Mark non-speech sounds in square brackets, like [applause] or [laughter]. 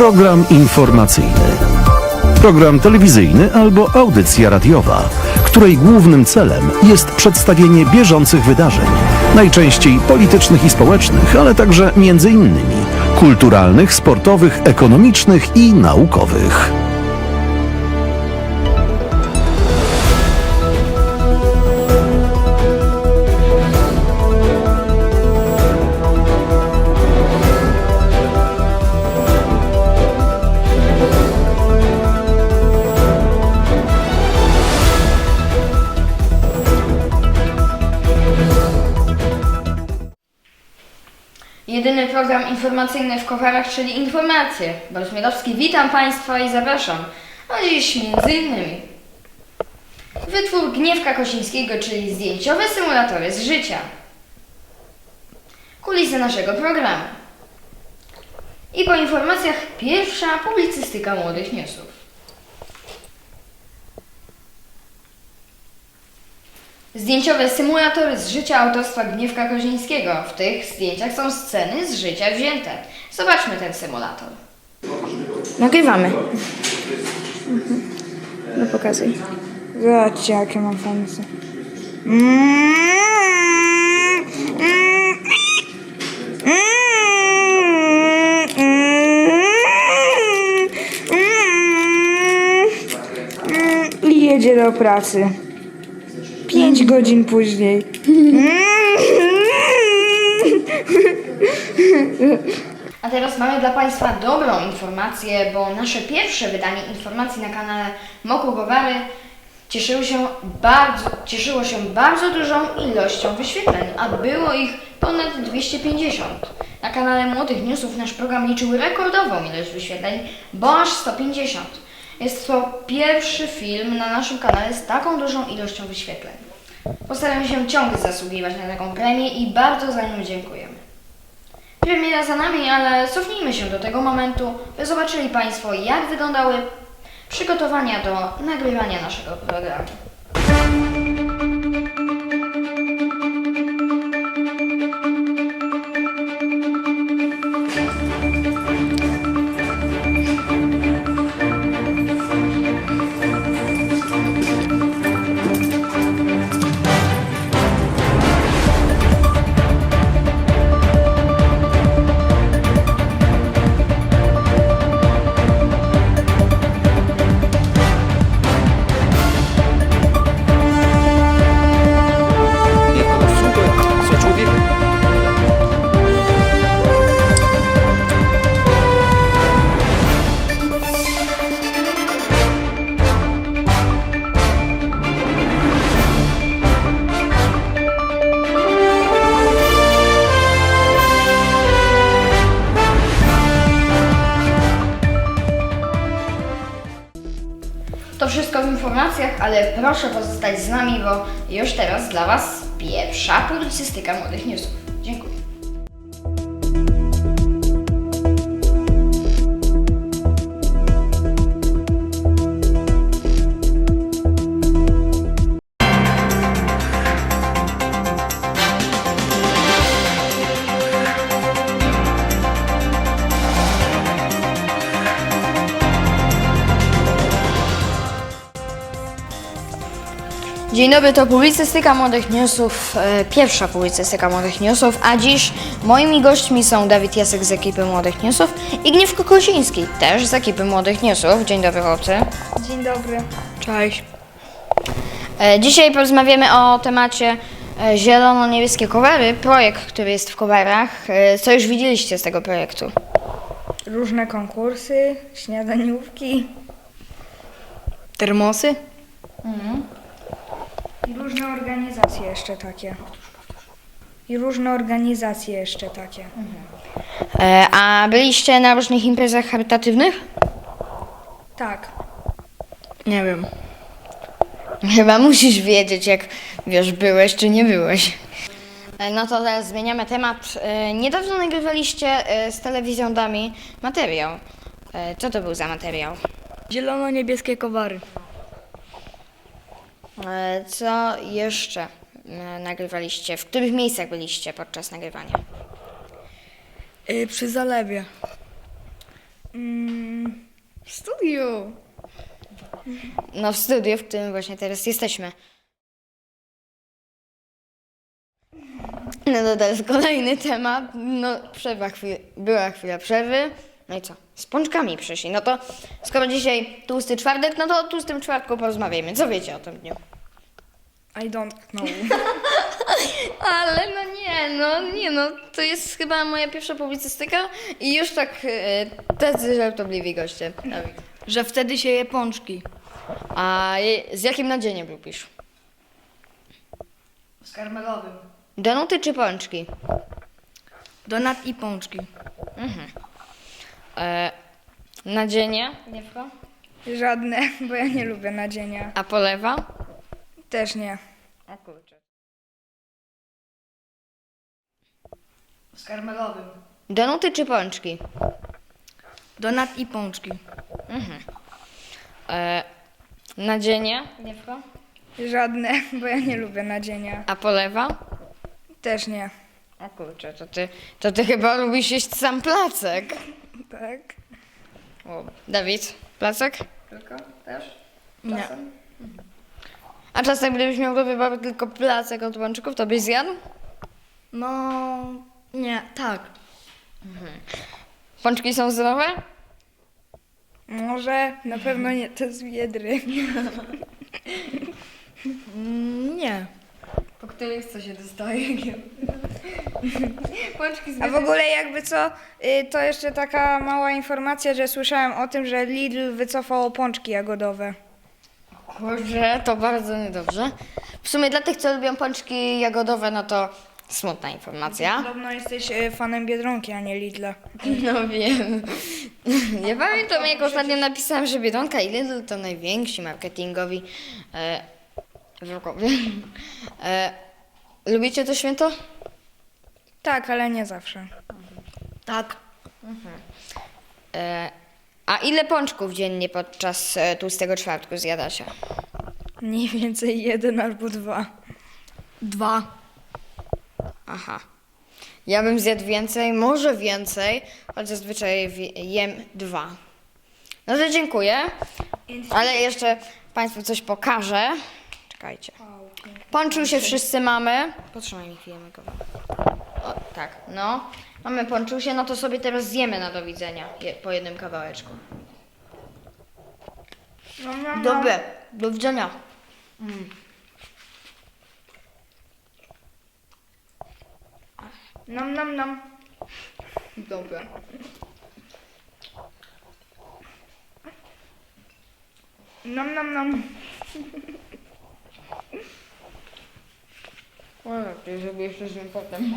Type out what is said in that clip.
Program informacyjny. Program telewizyjny albo audycja radiowa, której głównym celem jest przedstawienie bieżących wydarzeń, najczęściej politycznych i społecznych, ale także między innymi kulturalnych, sportowych, ekonomicznych i naukowych. Program informacyjny w Kowarach, czyli Informacje. Borys Mierowski, witam Państwa i zapraszam. A dziś między innymi wytwór Gniewka Kosińskiego, czyli zdjęciowe symulatory z życia. Kulisy naszego programu. I po informacjach pierwsza publicystyka młodych newsów. Zdjęciowe symulatory z życia autorstwa Gniewka Kozińskiego. W tych zdjęciach są sceny z życia wzięte. Zobaczmy ten symulator. Nagrywamy. No pokazuj. Zobaczcie, jakie mam fancy. I jedzie do pracy. Godzin później. A teraz mamy dla Państwa dobrą informację, bo nasze pierwsze wydanie informacji na kanale Moku Gowary cieszyło się bardzo, cieszyło się bardzo dużą ilością wyświetleń, a było ich ponad 250. Na kanale Młodych Newsów nasz program liczył rekordową ilość wyświetleń, bo aż 150. Jest to pierwszy film na naszym kanale z taką dużą ilością wyświetleń. Postaram się ciągle zasługiwać na taką premię i bardzo za nią dziękujemy. Premiera za nami, ale cofnijmy się do tego momentu, by zobaczyli Państwo, jak wyglądały przygotowania do nagrywania naszego programu. Proszę pozostać z nami, bo już teraz dla Was pierwsza publicystyka Młodych Newsów. Dziękuję. Dzień dobry, to publicystyka Młodych Newsów, e, pierwsza publicystyka Młodych Newsów, a dziś moimi gośćmi są Dawid Jasek z ekipy Młodych Newsów i Gniewko Koziński, też z ekipy Młodych Newsów. Dzień dobry, chłopcy. Dzień dobry. Cześć. E, Dzisiaj porozmawiamy o temacie e, Zielono-Niebieskie Kowary, projekt, który jest w Kowarach. E, Co już widzieliście z tego projektu? Różne konkursy, śniadaniówki Termosy? I różne organizacje jeszcze takie. I różne organizacje jeszcze takie. E, A byliście na różnych imprezach charytatywnych? Tak. Nie wiem. Chyba musisz wiedzieć, jak wiesz, byłeś czy nie byłeś. E, No to teraz zmieniamy temat. E, Niedawno nagrywaliście e, z telewizją Dami materiał. E, Co to był za materiał? Zielono-niebieskie kowary. E, Co jeszcze e, nagrywaliście? W których miejscach byliście podczas nagrywania? Y, przy zalewie. Mm, w studiu. No w studiu, w którym właśnie teraz jesteśmy. No to teraz kolejny temat. No przerwa chwil, była chwila przerwy. No i co? Z pączkami przyszli. No to skoro dzisiaj tłusty czwartek, no to o tłustym czwartku porozmawiajmy. Co wiecie o tym dniu? I don't know. [laughs] Ale no nie, no nie no, to jest chyba moja pierwsza publicystyka i już tak e, tacy żartobliwi goście. Dawid. Że wtedy się je pączki. A je- z jakim nadzieniem lubisz? Z karmelowym. Donuty czy pączki? Donat i pączki. E, nadzienie? Dziewko? Żadne, bo ja nie lubię nadzienia. A polewa? Też nie. O kurczę. Z karmelowym. Donuty czy pączki? Donat i pączki. E, nadzienie? Dziewko? Żadne, [laughs] bo ja nie lubię nadzienia. A polewa? Też nie. O kurczę, to ty, to ty chyba [laughs] lubisz jeść sam placek. Tak? O, Dawid, placek? Tylko też? Nie. A czasem gdybyś miał do wyboru tylko placek od pączków, to byś zjadł? No, nie, tak. Pączki są zdrowe? Może, na pewno nie te z Wiedry. Mm, nie. Po których co się dostaje? Pączki z A w ogóle jakby co, y, to jeszcze taka mała informacja, że słyszałem o tym, że Lidl wycofało pączki jagodowe. Kurczę, to bardzo niedobrze. W sumie dla tych, co lubią pączki jagodowe, no to smutna informacja. Podobno jesteś y, fanem Biedronki, a nie Lidla. [laughs] No wiem. Nie pamiętam, jak ostatnio napisałam, że Biedronka i Lidl to najwięksi marketingowi e, wrogowie. E, lubicie to święto? Tak, ale nie zawsze. Tak. E, a ile pączków dziennie podczas e, tłustego czwartku zjadacie? Mniej więcej jeden albo dwa. Dwa. Aha. Ja bym zjadł więcej, może więcej, choć zazwyczaj wi- jem dwa. No to dziękuję. Ale jeszcze Państwu coś pokażę. Czekajcie. Pączu się wszyscy mamy. Potrzymaj mi chwilę. O, tak, no. Mamy pączusie, no to sobie teraz zjemy na do widzenia. Je, po jednym kawałeczku. No, no, no. Dobre, do widzenia. Nam, nam, nam. Dobre. Nam, nam, nam. O, ty żeby jeszcze z nim potem.